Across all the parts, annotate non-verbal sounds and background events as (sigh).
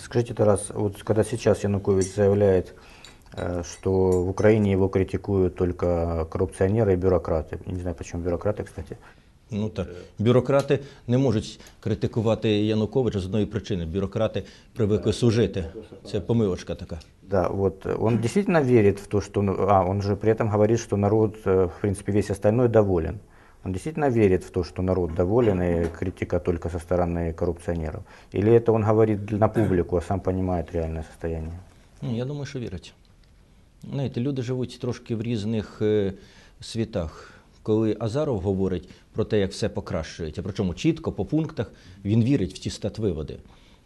Скажите, Тарас, вот когда сейчас Янукович заявляет, э, что в Украине его критикуют только коррупционеры и бюрократы. Я не знаю, почему бюрократы, кстати. Ну так, бюрократи не можуть критикувати Януковича з одної причини. Бюрократи привикли служити. Це помилочка така. Да, вот э, он действительно верит в то, что... ну, А, он же при этом говорит, что народ, э, в принципе, весь остальной доволен. Он действительно верит в то, что народ доволен и критика только со стороны коррупционеров? Или это он говорит на публику, а сам понимает реальное состояние? Ну, я думаю, що вірять. Знаєте, люди живуть трошки в різних е, світах. Коли Азаров говорить про те, як все покращується, причому чітко, по пунктах, він вірить в ті статвиводи.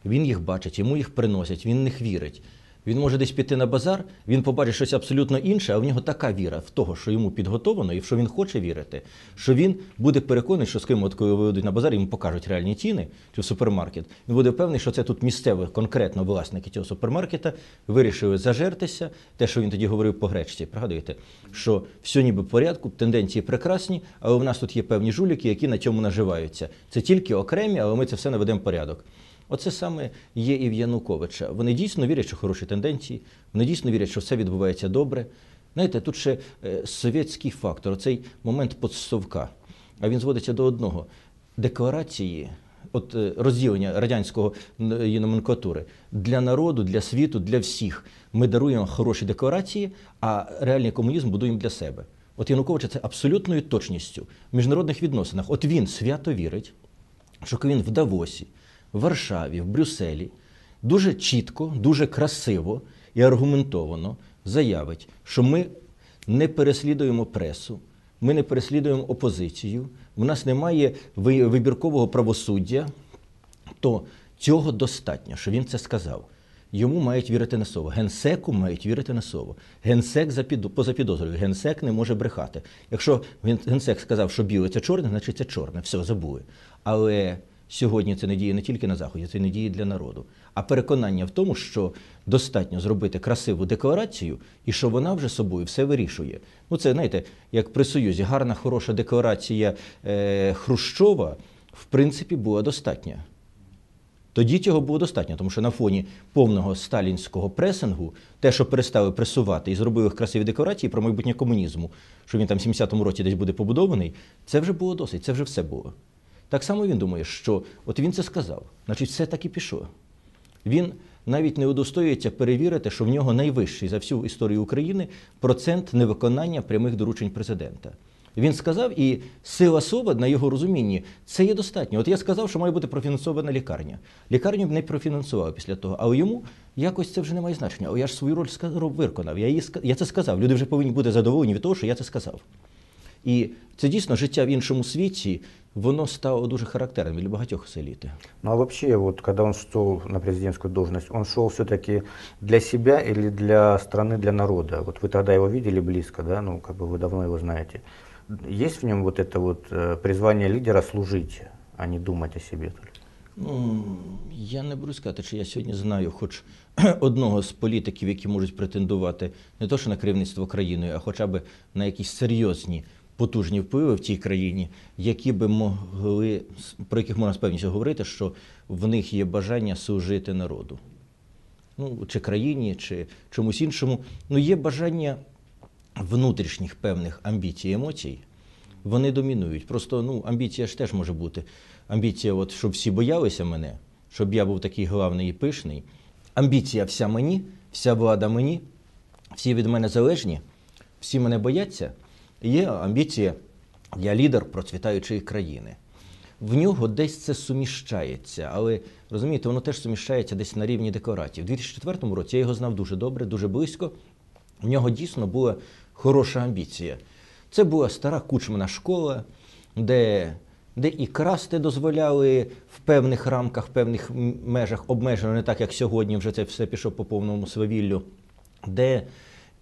Він їх бачить, йому їх приносять, він в них вірить. Він може десь піти на базар, він побачить щось абсолютно інше, а в нього така віра в того, що йому підготовано, і в що він хоче вірити, що він буде переконаний, що з ким, от коли виведуть на базар, йому покажуть реальні ціни чи в супермаркет. Він буде впевнений, що це тут місцеві, конкретно власники цього супермаркета вирішили зажертися. Те, що він тоді говорив по гречці, пригадуєте, що все ніби в порядку, тенденції прекрасні, але в нас тут є певні жуліки, які на цьому наживаються. Це тільки окремі, але ми це все наведемо в порядок. Оце саме є і в Януковича. Вони дійсно вірять, що хороші тенденції, вони дійсно вірять, що все відбувається добре. Знаєте, тут ще е, совєтський фактор, оцей момент подсовка. А він зводиться до одного: декларації, от е, розділення радянського номенклатури для народу, для світу, для всіх. Ми даруємо хороші декларації, а реальний комунізм будуємо для себе. От Януковича це абсолютною точністю в міжнародних відносинах. От він свято вірить, що він в Давосі, в Варшаві, в Брюсселі дуже чітко, дуже красиво і аргументовано заявить, що ми не переслідуємо пресу, ми не переслідуємо опозицію, в нас немає ви- вибіркового правосуддя, то цього достатньо, що він це сказав. Йому мають вірити на слово. Генсеку мають вірити на слово. Генсек запід... поза підозрою. Генсек не може брехати. Якщо ген- генсек сказав, що біле це чорне, значить це чорне. Все, забули. Але сьогодні це не діє не тільки на Заході, це не діє для народу. А переконання в тому, що достатньо зробити красиву декларацію і що вона вже собою все вирішує. Ну, це знаєте, як при Союзі, гарна, хороша декларація е, Хрущова, в принципі, була достатня. Тоді цього було достатньо, тому що на фоні повного сталінського пресингу, те, що перестали пресувати і зробили красиві декларації про майбутнє комунізму, що він там в 70-му році десь буде побудований, це вже було досить, це вже все було. Так само він думає, що от він це сказав, значить, все так і пішло. Він навіть не удостоюється перевірити, що в нього найвищий за всю історію України процент невиконання прямих доручень президента. Він сказав, і сила слова, на його розумінні, це є достатньо. От я сказав, що має бути профінансована лікарня. Лікарню б не профінансував після того, але йому якось це вже не має значення. Але я ж свою роль виконав. Я, її, я це сказав. Люди вже повинні бути задоволені від того, що я це сказав. І це дійсно життя в іншому світі, воно стало дуже характерним для багатьох з еліти. Ну а вообще, вот когда он шел на президентскую должность, он шел все-таки для себя или для страны, для народа? Вот вы тогда его видели близко, да, ну как бы вы давно его знаете. Есть в нем вот это вот э, призвание лидера служить, а не думать о себе только? Ну, я не буду сказати, чи я сьогодні знаю хоч (clears throat) одного з політиків, які можуть претендувати не то, що на керівництво країною, а хоча б на якісь серйозні потужні впливи в цій країні, які би могли, про яких можна з певністю говорити, що в них є бажання служити народу. Ну, чи країні, чи чомусь іншому. Ну, є бажання внутрішніх певних амбіцій, емоцій, вони домінують. Просто ну, амбіція ж теж може бути. Амбіція, от, щоб всі боялися мене, щоб я був такий главний і пишний. Амбіція вся мені, вся влада мені, всі від мене залежні, всі мене бояться. Є амбіція, я лідер процвітаючої країни. В нього десь це суміщається, але розумієте, воно теж суміщається десь на рівні декларацій. У 2004 році я його знав дуже добре, дуже близько. В нього дійсно була хороша амбіція. Це була стара кучмана школа, де, де і красти дозволяли в певних рамках, в певних межах, обмежено, не так, як сьогодні, вже це все пішло по повному свавіллю, де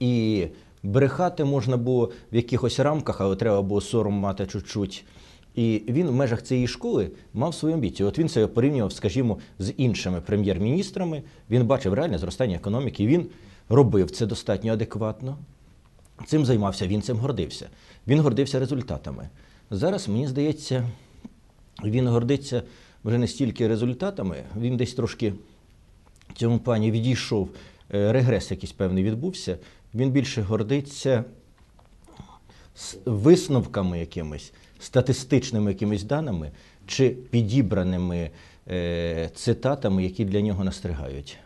і брехати можна було в якихось рамках, але треба було сором мати чуть-чуть. І він в межах цієї школи мав свою амбіцію. От він себе порівнював, скажімо, з іншими прем'єр-міністрами. Він бачив реальне зростання економіки. Він робив це достатньо адекватно. Цим займався, він цим гордився. Він гордився результатами. Зараз, мені здається, він гордиться вже не стільки результатами, він десь трошки в цьому плані відійшов, е, регрес якийсь певний відбувся, він більше гордиться висновками якимись, статистичними якимись даними чи підібраними е, цитатами, які для нього настригають.